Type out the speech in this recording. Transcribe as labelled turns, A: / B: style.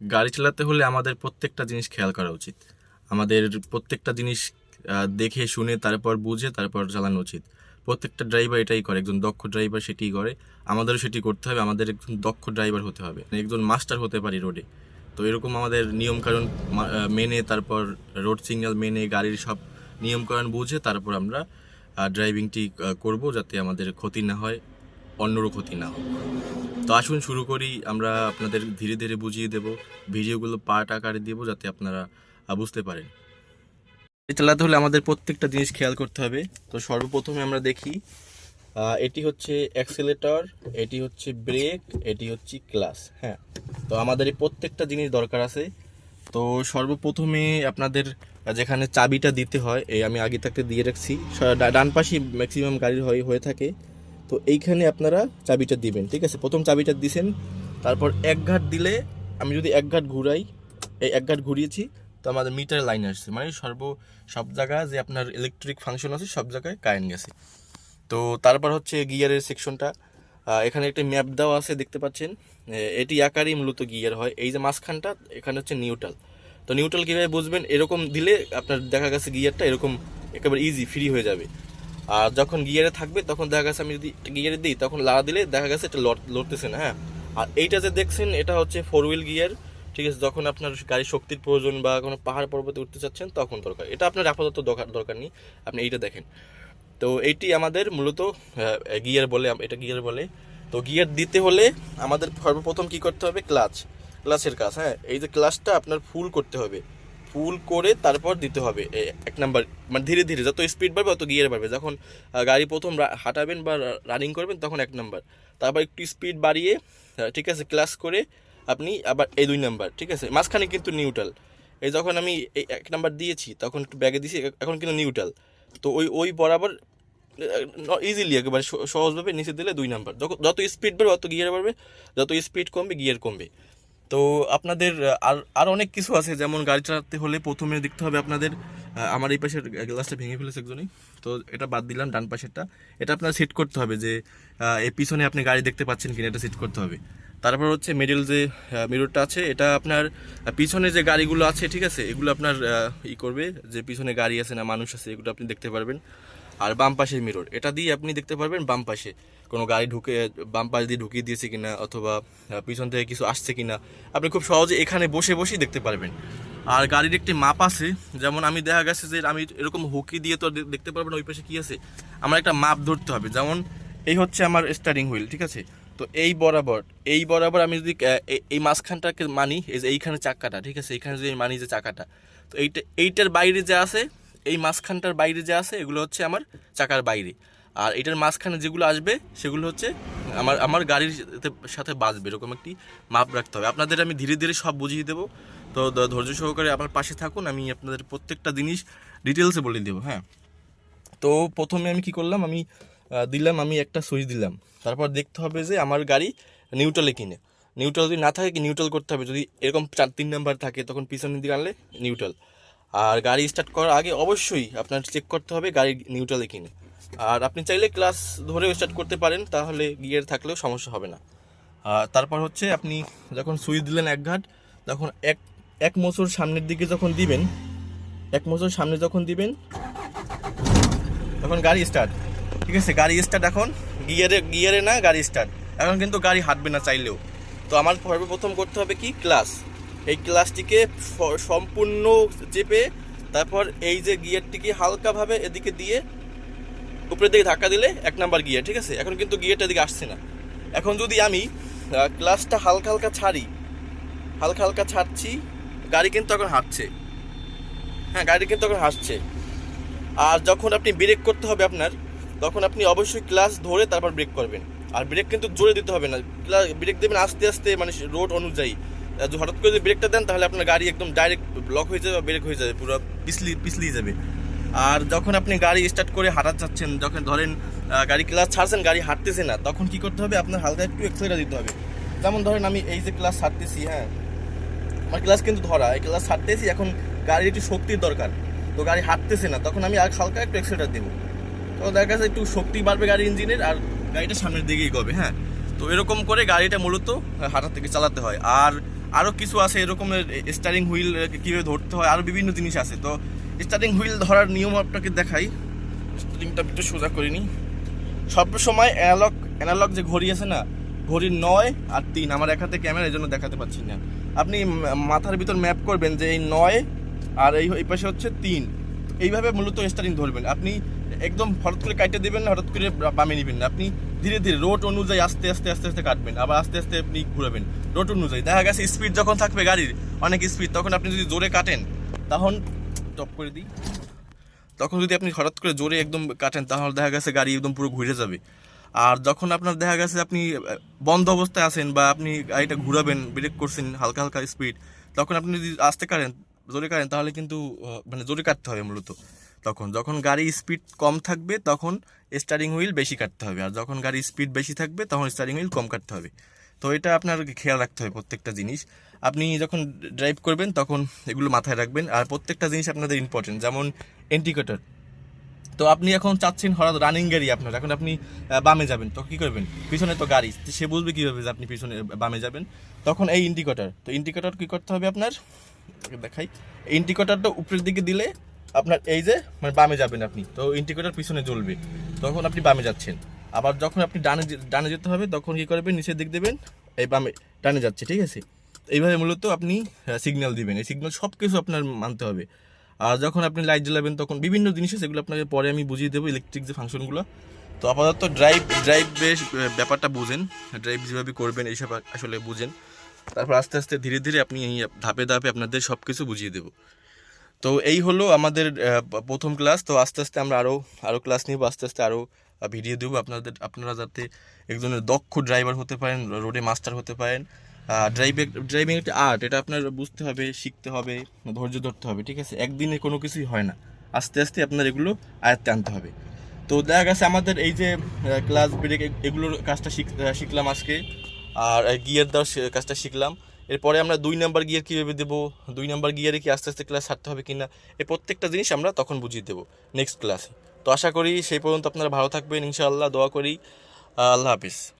A: গাড়ি চালাতে হলে আমাদের প্রত্যেকটা জিনিস খেয়াল করা উচিত। আমাদের প্রত্যেকটা জিনিস দেখে, শুনে, তারপর বুঝে, তারপর চালানো উচিত। প্রত্যেকটা ড্রাইভার এটাই করে, একজন দক্ষ ড্রাইভার সেটিই করে। আমাদেরও সেটি করতে হবে, আমাদের একজন দক্ষ ড্রাইভার হতে হবে একজন মাস্টার হতে পারি রোডে। তো এরকম আমাদের নিয়মকানুন মেনে, তারপর রোড সিগন্যাল মেনে, গাড়ির সব নিয়মকানুন বুঝে, তারপর আমরা ড্রাইভিংটি করব যাতে আমাদের ক্ষতি না হয়। অন্যরও ক্ষতি না হয় তো আসুন শুরু করি, আমরা আপনাদের ধীরে ধীরে বুঝিয়ে দেব, ভিডিওগুলো পার্ট আকারে দেবো যাতে আপনারা বুঝতে পারেন। চালাতে হলে আমাদের প্রত্যেকটা জিনিস খেয়াল করতে হবে। তো সর্বপ্রথমে আমরা দেখি এটি হচ্ছে অ্যাক্সেলেটর, এটি হচ্ছে ব্রেক, এটি হচ্ছে ক্লাস হ্যাঁ। তো আমাদের এই প্রত্যেকটা জিনিস দরকার আছে। তো সর্বপ্রথমে আপনাদের যেখানে চাবিটা দিতে হয়, এই আমি আগে থাকতে দিয়ে রাখছি। ডান পাশে ম্যাক্সিমাম গাড়ির হয়ে হয়ে থাকে। তো এইখানে আপনারা চাবিটা দিবেন, ঠিক আছে? প্রথম চাবিটা দিছেন, তারপর এক ঘাট দিলে আমি যদি এক ঘাট ঘুরাই, এই এক ঘাট ঘুরিয়েছি, তো আমাদের মিটার লাইন আসছে। মানে সর্ব, সব জায়গায় যে আপনার ইলেকট্রিক ফাংশন আছে, সব জায়গায় কারেন্ট গেছে। তো তারপর হচ্ছে গিয়ারের সেকশনটা এখানে একটা ম্যাপ দেওয়া আছে, দেখতে পাচ্ছেন? এটি আকারই মূলত গিয়ার হয়। এই যে মাঝখানটা, এখানে হচ্ছে নিউট্রাল তো নিউট্রাল কীভাবে বুঝবেন? এরকম দিলে আপনার দেখা গেছে গিয়ারটা এরকম একেবারে ইজি ফ্রি হয়ে যাবে। আর যখন গিয়ারে থাকবে, তখন দেখা গেছে আমি যদি গিয়ারে দিই, তখন লাগা দিলে দেখা গেছে এটা লড়- লড়তেছে না হ্যাঁ? আর এইটা যে দেখছেন, এটা হচ্ছে ফোর হুইল গিয়ার ঠিক আছে? যখন আপনার গাড়ির শক্তির প্রয়োজন বা কোনো পাহাড় পর্বতে উঠতে চাচ্ছেন, তখন দরকার। এটা আপনার আপাতত দরকার দরকার নেই, আপনি এইটা দেখেন। তো এইটি আমাদের মূলত গিয়ার বলে, এটা গিয়ার বলে। তো গিয়ার দিতে হলে আমাদের সর্বপ্রথম কি করতে হবে? ক্লাচ ক্লাচের কাজ হ্যাঁ? এই যে ক্লাচটা আপনার ফুল করতে হবে। ফুল করে তারপর দিতে হবে। এক নাম্বার মানে ধীরে ধীরে, যত স্পিড বাড়বে তত গিয়ার বাড়বে। যখন গাড়ি প্রথম হাঁটাবেন বা রানিং করবেন তখন এক নাম্বার তারপর একটু স্পিড বাড়িয়ে ঠিক আছে ক্লাস করে আপনি আবার এই দুই নাম্বার ঠিক আছে? মাঝখানে কিন্তু নিউট্রাল এই যখন আমি এই এক নাম্বার দিয়েছি, তখন একটু ব্যাগে দিয়েছি এখন কিন্তু নিউট্রাল তো ওই ওই বরাবর ইজিলি একেবারে স- সহজভাবে নিচে দিলে দুই নাম্বার যত- যত স্পিড বাড়বে তত গিয়ার বাড়বে, যত স্পিড কমবে গিয়ার কমবে। তো আপনাদের আর আর অনেক কিছু আছে, যেমন গাড়ি চালাতে হলে প্রথমে দেখতে হবে আপনাদের আমার এই পাশের গ্লাসটা ভেঙে ফেলেছে একজনই, তো এটা বাদ দিলাম ডান পাশেরটা। এটা আপনার সেট করতে হবে যে এই পিছনে আপনি গাড়ি দেখতে পাচ্ছেন কিনা, এটা সেট করতে হবে। তারপর হচ্ছে মিডল যে মিররটা আছে, এটা আপনার পিছনে যে গাড়িগুলো আছে, ঠিক আছে, এগুলো আপনার ই করবে যে, পিছনে গাড়ি আছে না মানুষ আছে, এগুলো আপনি দেখতে পারবেন। আর বাম পাশের মিরর। এটা দিয়ে আপনি দেখতে পারবেন বাম পাশে কোনো গাড়ি ঢুকে, বাম পাশ দিয়ে ঢুকিয়ে দিয়েছে কিনা অথবা পিছন থেকে কিছু আসছে কিনা, আপনি খুব সহজে এখানে বসে বসেই দেখতে পারবেন। আর গাড়ির একটি মাপ আছে, যেমন আমি দেখা গেছে যে আমি এরকম হুকি দিয়ে তো দেখতে পারব না ওই পাশে কী আছে। আমার একটা মাপ ধরতে হবে, যেমন এই হচ্ছে আমার স্টারিং হুইল ঠিক আছে? তো এই বরাবর এই বরাবর আমি যদি এই মাঝখানটাকে মানি, এই যে এইখানে চাকাটা, ঠিক আছে? এইখানে যদি মানি যে চাকাটা, তো এইটা এইটার বাইরে যে আছে এই মাঝখানটার বাইরে যে আছে, এগুলো হচ্ছে আমার চাকার বাইরে। আর এটার মাঝখানে যেগুলো আসবে, সেগুলো হচ্ছে আমার আমার গাড়ির সাথে- বাজবে এরকম একটি মাপ রাখতে হবে। আপনাদের আমি ধীরে ধীরে সব বুঝিয়ে দেবো। তো ধৈর্য সহকারে আমার পাশে থাকুন। আমি আপনাদের প্রত্যেকটা জিনিস ডিটেলসে বলে দেবো হ্যাঁ। তো প্রথমে আমি কি করলাম? আমি দিলাম, আমি একটা সুইচ দিলাম। তারপর দেখতে হবে যে আমার গাড়ি নিউট্রালে কিনে। নিউট্রাল যদি না থাকে, কি নিউট্রাল করতে হবে? যদি এরকম চার, তিন নাম্বার থাকে, তখন পিছনের দিকে আনলে নিউট্রাল। আর গাড়ি স্টার্ট করার আগে অবশ্যই আপনার চেক করতে হবে গাড়ি নিউট্রালে কিনে। আর আপনি চাইলে ক্লাস ধরেও স্টার্ট করতে পারেন, তাহলে গিয়ার থাকলেও সমস্যা হবে না। তারপর হচ্ছে আপনি যখন সুইচ দিলেন এক ঘাট, তখন এক এক মোচর সামনের দিকে যখন দিবেন, এক মোচর সামনে যখন দিবেন, তখন গাড়ি স্টার্ট ঠিক আছে? গাড়ি স্টার্ট এখন গিয়ারে গিয়ারে না, গাড়ি স্টার্ট এখন কিন্তু গাড়ি হাঁটবে না চাইলেও। তো আমার সর্বপ্রথম করতে হবে কি? ক্লাস এই ক্লাসটিকে সম্পূর্ণ চেপে তারপর এই যে গিয়ারটিকে হালকাভাবে এদিকে দিয়ে উপরের দিকে ধাক্কা দিলে এক নাম্বার গিয়ার ঠিক আছে? এখন কিন্তু গিয়ারটা এদিকে আসছে না। এখন যদি আমি ক্লাসটা হালকা হালকা ছাড়ি, হালকা হালকা ছাড়ছি, গাড়ি কিন্তু এখন হাঁটছে। হ্যাঁ গাড়ি কিন্তু এখন হাসছে আর যখন আপনি ব্রেক করতে হবে আপনার, তখন আপনি অবশ্যই ক্লাস ধরে তারপর ব্রেক করবেন। আর ব্রেক কিন্তু জোরে দিতে হবে না। ব্রেক দেবেন আস্তে আস্তে মানে রোড অনুযায়ী। হঠাৎ করে যদি ব্রেকটা দেন, তাহলে আপনার গাড়ি একদম ডাইরেক্ট ব্লক হয়ে যাবে বা ব্রেক হয়ে যাবে, পুরো পিছলি, পিছলিয়ে যাবে। আর যখন আপনি গাড়ি স্টার্ট করে হাঁটা চাচ্ছেন যখন ধরেন গাড়ি ক্লাস ছাড়ছেন, গাড়ি হাঁটতেছে না, তখন কি করতে হবে? আপনার হালকা একটু এক্সেলার দিতে হবে। যেমন ধরেন আমি এই যে ক্লাস ছাড়তেছি হ্যাঁ আমার ক্লাস কিন্তু ধরা, এই ক্লাস ছাড়তেছি, এখন গাড়ির একটু শক্তির দরকার। তো গাড়ি হাঁটতেছে না, তখন আমি আর হালকা একটু এক্সেলেটার দেবো। তো দেখা যাচ্ছে একটু শক্তি বাড়বে গাড়ির ইঞ্জিনের, আর গাড়িটা সামনের দিকেই গবে হ্যাঁ। তো এরকম করে গাড়িটা মূলত হাঁটার থেকে চালাতে হয়। আর আরও কিছু আছে এরকমের স্টারিং হুইল কীভাবে ধরতে হয় আরও বিভিন্ন জিনিস আছে। তো স্টারিং হুইল ধরার নিয়ম আপনাকে দেখাই। স্টারিংটা একটু সোজা করিনি সব সময় অ্যানালগ অ্যানালগ যে ঘড়ি আছে না, ঘড়ির নয় আর তিন, আমার এক হাতে ক্যামেরা এই জন্য দেখাতে পাচ্ছি না। আপনি মাথার ভিতর ম্যাপ করবেন যে এই নয় আর এই এই পাশে হচ্ছে তিন। এইভাবে মূলত স্টারিং ধরবেন। আপনি একদম হঠাৎ করে কাটতে দিবেন না, হঠাৎ করে বামে নেবেন না। আপনি ধীরে ধীরে রোড অনুযায়ী আস্তে আস্তে আস্তে আস্তে কাটবেন, আবার আস্তে আস্তে আপনি ঘুরাবেন। রোড অনুযায়ী। দেখা গেছে স্পিড যখন থাকবে গাড়ির, অনেক স্পিড তখন আপনি যদি জোরে কাটেন, তখন টপ করে দিই। তখন যদি আপনি হঠাৎ করে জোরে একদম কাটেন, তাহলে দেখা গেছে গাড়ি একদম পুরো ঘুরে যাবে। আর যখন আপনার দেখা গেছে আপনি বন্ধ অবস্থায় আছেন বা আপনি গাড়িটা ঘুরাবেন ব্রেক করছেন, হালকা হালকা স্পিড তখন আপনি যদি আসতে কাটেন, জোরে কাটেন, তাহলে কিন্তু মানে জোরে কাটতে হবে মূলত। তখন যখন গাড়ি স্পিড কম থাকবে, তখন স্টারিং হুইল বেশি কাটতে হবে। আর যখন গাড়ি স্পিড বেশি থাকবে, তখন স্টারিং হুইল কম কাটতে হবে। তো এটা আপনার খেয়াল রাখতে হবে প্রত্যেকটা জিনিস। আপনি যখন ড্রাইভ করবেন, তখন এগুলো মাথায় রাখবেন। আর প্রত্যেকটা জিনিস আপনাদের ইম্পর্টেন্ট যেমন ইন্ডিকেটর তো আপনি এখন চাচ্ছেন হঠাৎ রানিং গাড়ি আপনার, এখন আপনি বামে যাবেন, তো কি করবেন? পিছনে তো গাড়ি সে বুঝবে কীভাবে যে আপনি পিছনে বামে যাবেন। তখন এই ইন্ডিকেটর তো ইন্ডিকেটর কী করতে হবে আপনার? দেখাই। ইন্ডিকেটরটা উপরের দিকে দিলে আপনার এই যে মানে বামে যাবেন আপনি, তো ইন্ডিকেটর পিছনে জ্বলবে। তখন আপনি বামে যাচ্ছেন। আবার যখন আপনি ডানে ডানে যেতে হবে, তখন কি করবেন, নিচের দিক দেবেন, এই বামে, ডানে যাচ্ছে, ঠিক আছে? এইভাবে মূলত আপনি সিগন্যাল দিবেন। এই সিগন্যাল সব কিছু আপনার মানতে হবে। আর যখন আপনি লাইট জ্বালাবেন, তখন বিভিন্ন জিনিস সেগুলো আপনাকে পরে আমি বুঝিয়ে দেবো ইলেকট্রিক যে ফাংশনগুলো তো আপাতত ড্রাইভ ড্রাইভ বেশ ব্যাপারটা বুঝেন। ড্রাইভ যেভাবে করবেন, এইসব আসলে বুঝেন। তারপর আস্তে আস্তে, ধীরে ধীরে আপনি ধাপে ধাপে আপনাদের সব কিছু বুঝিয়ে দেবো। তো এই হলো আমাদের প্রথম ক্লাস। তো আস্তে আস্তে আমরা আরও আরও ক্লাস নিব, আস্তে আস্তে আরও ভিডিও দেবো। আপনাদের, আপনারা যাতে একজনের দক্ষ ড্রাইভার হতে পারেন রোডে মাস্টার হতে পারেন। ড্রাইভিং ড্রাইভিং একটা আর্ট, এটা আপনার বুঝতে হবে, শিখতে হবে, ধৈর্য ধরতে হবে, ঠিক আছে? একদিনে কোনো কিছুই হয় না। আস্তে আস্তে আপনার এগুলো আয়ত্তে আনতে হবে। তো দেখা গেছে আমাদের এই যে ক্লাস ব্রেক এগুলোর কাজটা শিখ শিখলাম আজকে। আর গিয়ার দেওয়ার কাজটা শিখলাম। এরপরে আমরা দুই নাম্বার গিয়ার কীভাবে দেবো? দুই নাম্বার গিয়ারে কি আস্তে আস্তে ক্লাস ছাড়তে হবে কি না এই প্রত্যেকটা জিনিস আমরা তখন বুঝিয়ে দেবো নেক্সট ক্লাসে তো আশা করি সেই পর্যন্ত আপনারা ভালো থাকবেন, ইনশাআল্লাহ দোয়া করি। আল্লাহ হাফিজ।